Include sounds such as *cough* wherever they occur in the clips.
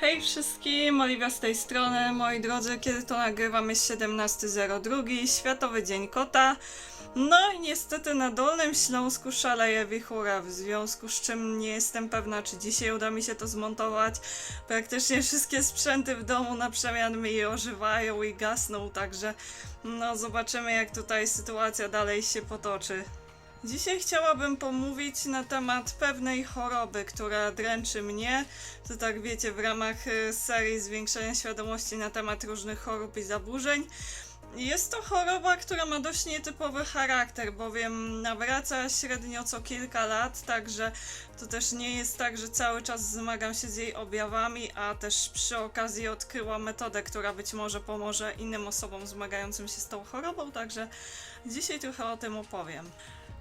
Hej wszystkim, Oliwia z tej strony. Moi drodzy, kiedy to nagrywamy 17.02, Światowy Dzień Kota. No i niestety na Dolnym Śląsku szaleje wichura, w związku z czym nie jestem pewna, czy dzisiaj uda mi się to zmontować. Praktycznie wszystkie sprzęty w domu na przemian mi ożywają i gasną, także no zobaczymy jak tutaj sytuacja dalej się potoczy. Dzisiaj chciałabym pomówić na temat pewnej choroby, która dręczy mnie. To tak wiecie, w ramach y, serii zwiększenia świadomości na temat różnych chorób i zaburzeń. Jest to choroba, która ma dość nietypowy charakter, bowiem nawraca średnio co kilka lat, także to też nie jest tak, że cały czas zmagam się z jej objawami, a też przy okazji odkryłam metodę, która być może pomoże innym osobom zmagającym się z tą chorobą, także dzisiaj trochę o tym opowiem.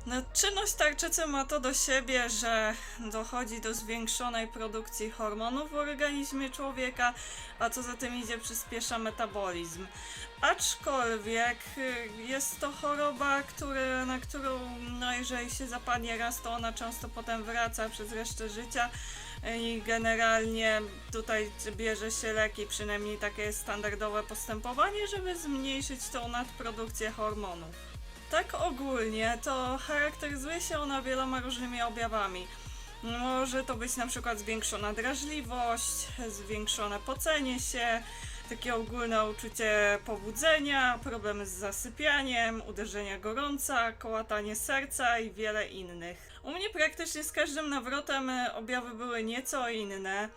No, czynność tarczycy ma to do siebie, że dochodzi do zwiększonej produkcji hormonów w organizmie człowieka, a co za tym idzie przyspiesza metabolizm. Aczkolwiek y, jest to choroba, który, na którą, no jeżeli się zapadnie raz, to ona często potem wraca przez resztę życia i generalnie tutaj bierze się leki, przynajmniej takie jest standardowe postępowanie, żeby zmniejszyć tą nadprodukcję hormonów. Tak ogólnie to charakteryzuje się ona wieloma różnymi objawami. Może to być na przykład zwiększona drażliwość, zwiększone pocenie się, takie ogólne uczucie pobudzenia, problemy z zasypianiem, uderzenia gorąca, kołatanie serca i wiele innych. U mnie praktycznie z każdym nawrotem objawy były nieco inne.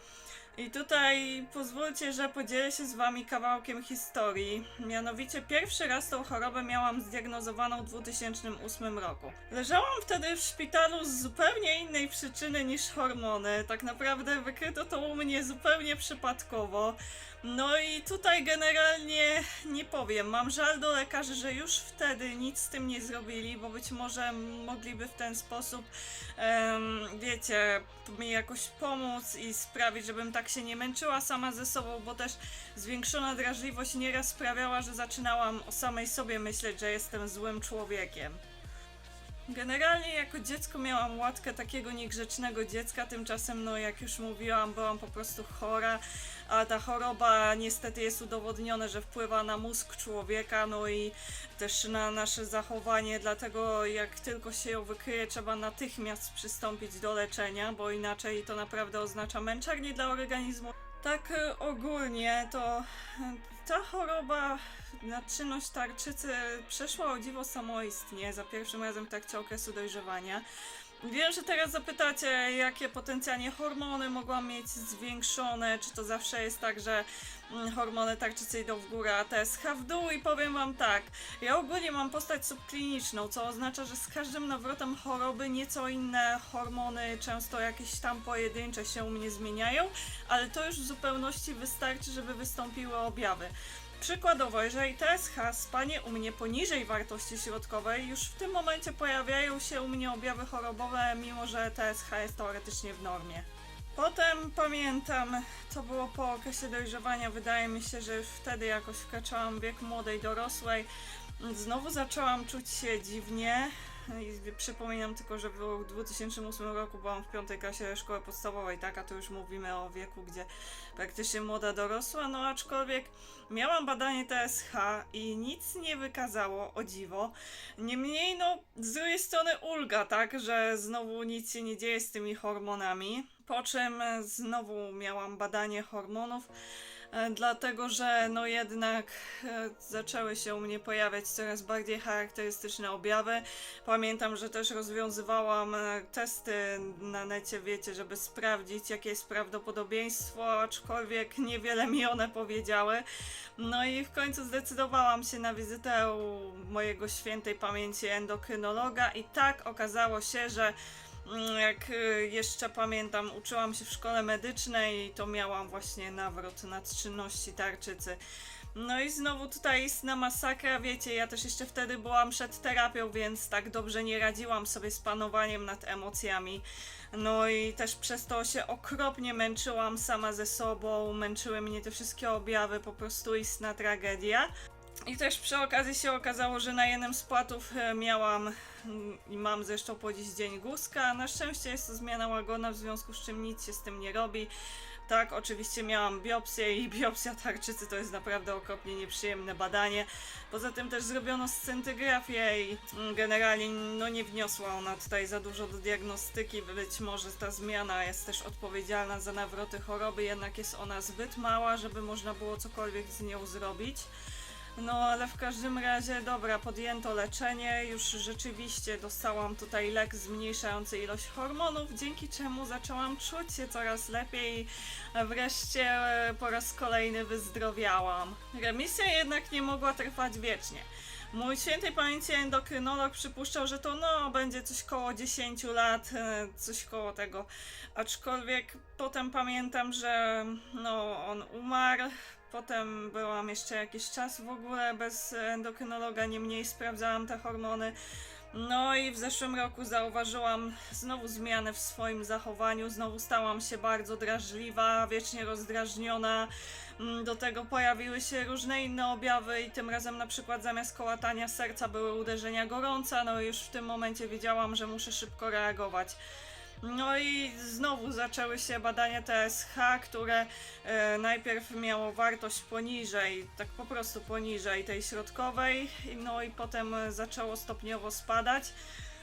I tutaj pozwólcie, że podzielę się z wami kawałkiem historii. Mianowicie pierwszy raz tą chorobę miałam zdiagnozowaną w 2008 roku. Leżałam wtedy w szpitalu z zupełnie innej przyczyny niż hormony. Tak naprawdę wykryto to u mnie zupełnie przypadkowo. No i tutaj generalnie nie powiem. Mam żal do lekarzy, że już wtedy nic z tym nie zrobili, bo być może mogliby w ten sposób, em, wiecie, mi jakoś pomóc i sprawić, żebym tak się nie męczyła sama ze sobą, bo też zwiększona drażliwość nieraz sprawiała, że zaczynałam o samej sobie myśleć, że jestem złym człowiekiem. Generalnie jako dziecko miałam łatkę takiego niegrzecznego dziecka, tymczasem, no jak już mówiłam, byłam po prostu chora, a ta choroba niestety jest udowodnione, że wpływa na mózg człowieka, no i też na nasze zachowanie, dlatego jak tylko się ją wykryje, trzeba natychmiast przystąpić do leczenia, bo inaczej to naprawdę oznacza męczarnię dla organizmu. Tak e, ogólnie to e, ta choroba na czynność tarczycy przeszła o dziwo samoistnie za pierwszym razem w trakcie okresu dojrzewania. Wiem, że teraz zapytacie, jakie potencjalnie hormony mogłam mieć zwiększone, czy to zawsze jest tak, że mm, hormony tarczycy idą w górę, a TSH w dół? I powiem wam tak, ja ogólnie mam postać subkliniczną, co oznacza, że z każdym nawrotem choroby nieco inne hormony, często jakieś tam pojedyncze się u mnie zmieniają, ale to już w zupełności wystarczy, żeby wystąpiły objawy. Przykładowo, jeżeli TSH spanie u mnie poniżej wartości środkowej, już w tym momencie pojawiają się u mnie objawy chorobowe, mimo że TSH jest teoretycznie w normie. Potem pamiętam, to było po okresie dojrzewania, wydaje mi się, że już wtedy jakoś wkraczałam w wiek młodej dorosłej. Znowu zaczęłam czuć się dziwnie. Przypominam tylko, że w 2008 roku byłam w piątej klasie szkoły podstawowej, tak, a tu już mówimy o wieku, gdzie praktycznie młoda dorosła, no aczkolwiek miałam badanie TSH i nic nie wykazało, o dziwo. Niemniej, no, z drugiej strony ulga, tak, że znowu nic się nie dzieje z tymi hormonami. Po czym znowu miałam badanie hormonów, dlatego że no jednak e, zaczęły się u mnie pojawiać coraz bardziej charakterystyczne objawy. Pamiętam, że też rozwiązywałam e, testy na necie, wiecie, żeby sprawdzić, jakie jest prawdopodobieństwo, aczkolwiek niewiele mi one powiedziały. No i w końcu zdecydowałam się na wizytę u mojego świętej pamięci endokrynologa i tak okazało się, że jak y, jeszcze pamiętam, uczyłam się w szkole medycznej i to miałam właśnie nawrot nadczynności tarczycy. No i znowu tutaj istna masakra, wiecie, ja też jeszcze wtedy byłam przed terapią, więc tak dobrze nie radziłam sobie z panowaniem nad emocjami. No i też przez to się okropnie męczyłam sama ze sobą, męczyły mnie te wszystkie objawy, po prostu istna tragedia. I też przy okazji się okazało, że na jednym z płatów e, miałam mm, i mam zresztą po dziś dzień guzka. Na szczęście jest to zmiana łagodna, w związku z czym nic się z tym nie robi. Tak, oczywiście miałam biopsję i *laughs* biopsja tarczycy to jest naprawdę okropnie nieprzyjemne badanie. Poza tym też zrobiono scintygrafię i mm, generalnie no nie wniosła ona tutaj za dużo do diagnostyki. Być może ta zmiana jest też odpowiedzialna za nawroty choroby, jednak jest ona zbyt mała, żeby można było cokolwiek z nią zrobić. No, ale w każdym razie, dobra, podjęto leczenie, już rzeczywiście dostałam tutaj lek zmniejszający ilość hormonów, dzięki czemu zaczęłam czuć się coraz lepiej wreszcie e, po raz kolejny wyzdrowiałam. Remisja jednak nie mogła trwać wiecznie. Mój świętej pamięci endokrynolog przypuszczał, że to no będzie coś koło 10 lat, e, coś koło tego. Aczkolwiek potem pamiętam, że no on umarł. Potem byłam jeszcze jakiś czas w ogóle bez endokrynologa, niemniej sprawdzałam te hormony. No i w zeszłym roku zauważyłam znowu zmianę w swoim zachowaniu, znowu stałam się bardzo drażliwa, wiecznie rozdrażniona. Mm, Do tego pojawiły się różne inne objawy i tym razem na przykład zamiast kołatania serca były uderzenia gorąca, no i już w tym momencie wiedziałam, że muszę szybko reagować. No i znowu zaczęły się badania TSH, które e, najpierw miało wartość poniżej, tak po prostu poniżej tej środkowej, no i potem zaczęło stopniowo spadać.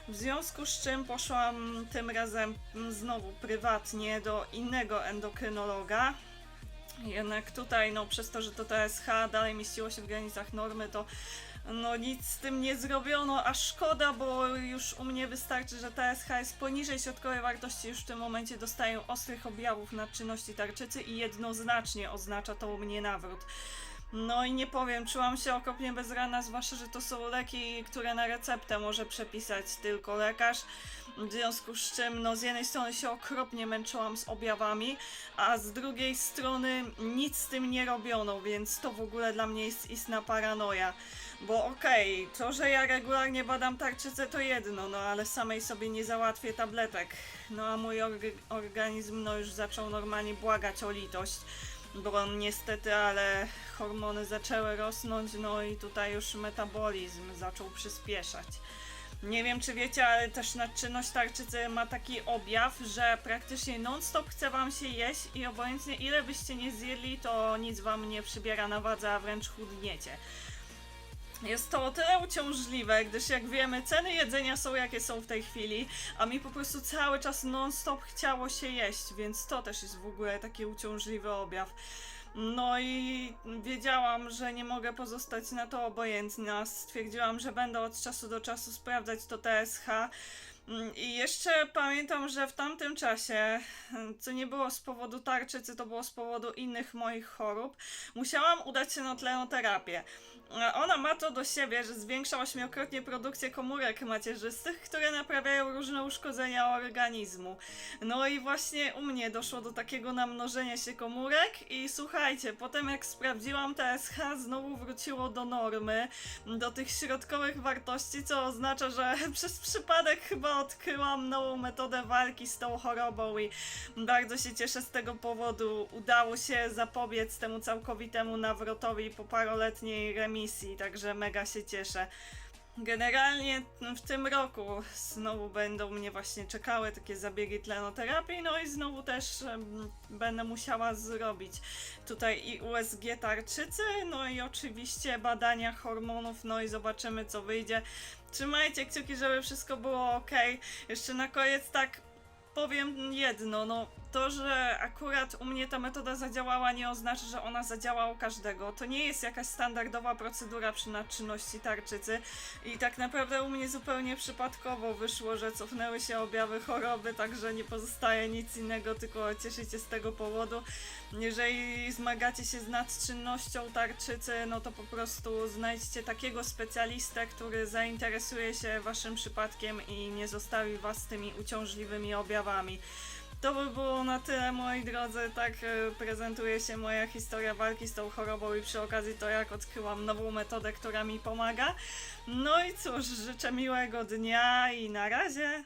W związku z czym poszłam tym razem mm, znowu prywatnie do innego endokrynologa. Jednak tutaj, no przez to, że to TSH dalej mieściło się w granicach normy, to no nic z tym nie zrobiono, a szkoda, bo już u mnie wystarczy, że TSH jest poniżej środkowej wartości, już w tym momencie dostaję ostrych objawów nadczynności tarczycy i jednoznacznie oznacza to u mnie nawrót. No i nie powiem, czułam się okropnie bezrana, zwłaszcza, że to są leki, które na receptę może przepisać tylko lekarz. W związku z czym, no z jednej strony się okropnie męczyłam z objawami, a z drugiej strony nic z tym nie robiono, więc to w ogóle dla mnie jest istna paranoja. Bo okej, to, że ja regularnie badam tarczycę to jedno, no ale samej sobie nie załatwię tabletek. No a mój org- organizm no już zaczął normalnie błagać o litość. Bo niestety, ale hormony zaczęły rosnąć, no i tutaj już metabolizm zaczął przyspieszać. Nie wiem, czy wiecie, ale też nadczynność tarczycy ma taki objaw, że praktycznie non-stop chce wam się jeść i obojętnie ile byście nie zjedli, to nic wam nie przybiera na wadze, a wręcz chudniecie. Jest to o tyle uciążliwe, gdyż jak wiemy, ceny jedzenia są jakie są w tej chwili, a mi po prostu cały czas non-stop chciało się jeść, więc to też jest w ogóle taki uciążliwy objaw. No i wiedziałam, że nie mogę pozostać na to obojętna. Stwierdziłam, że będę od czasu do czasu sprawdzać to TSH. I jeszcze pamiętam, że w tamtym czasie, co nie było z powodu tarczycy, to było z powodu innych moich chorób, musiałam udać się na tlenoterapię. Ona ma to do siebie, że zwiększa ośmiokrotnie produkcję komórek macierzystych, które naprawiają różne uszkodzenia organizmu. No i właśnie u mnie doszło do takiego namnożenia się komórek i słuchajcie, potem jak sprawdziłam TSH znowu wróciło do normy, do tych środkowych wartości, co oznacza, że *laughs* przez przypadek chyba odkryłam nową metodę walki z tą chorobą i bardzo się cieszę z tego powodu. Udało się zapobiec temu całkowitemu nawrotowi po paroletniej remisji, także mega się cieszę. Generalnie w tym roku znowu będą mnie właśnie czekały takie zabiegi tlenoterapii, no i znowu też będę musiała zrobić tutaj i USG tarczycy, no i oczywiście badania hormonów, no i zobaczymy co wyjdzie. Trzymajcie kciuki, żeby wszystko było ok. Jeszcze na koniec tak powiem jedno, no to, że akurat u mnie ta metoda zadziałała nie oznacza, że ona zadziała u każdego. To nie jest jakaś standardowa procedura przy nadczynności tarczycy i tak naprawdę u mnie zupełnie przypadkowo wyszło, że cofnęły się objawy choroby, także nie pozostaje nic innego, tylko cieszyć się z tego powodu. Jeżeli zmagacie się z nadczynnością tarczycy, no to po prostu znajdźcie takiego specjalistę, który zainteresuje się waszym przypadkiem i nie zostawi was z tymi uciążliwymi objawami. To by było na tyle, moi drodzy. Tak e, prezentuje się moja historia walki z tą chorobą i przy okazji to, jak odkryłam nową metodę, która mi pomaga. No i cóż, życzę miłego dnia i na razie.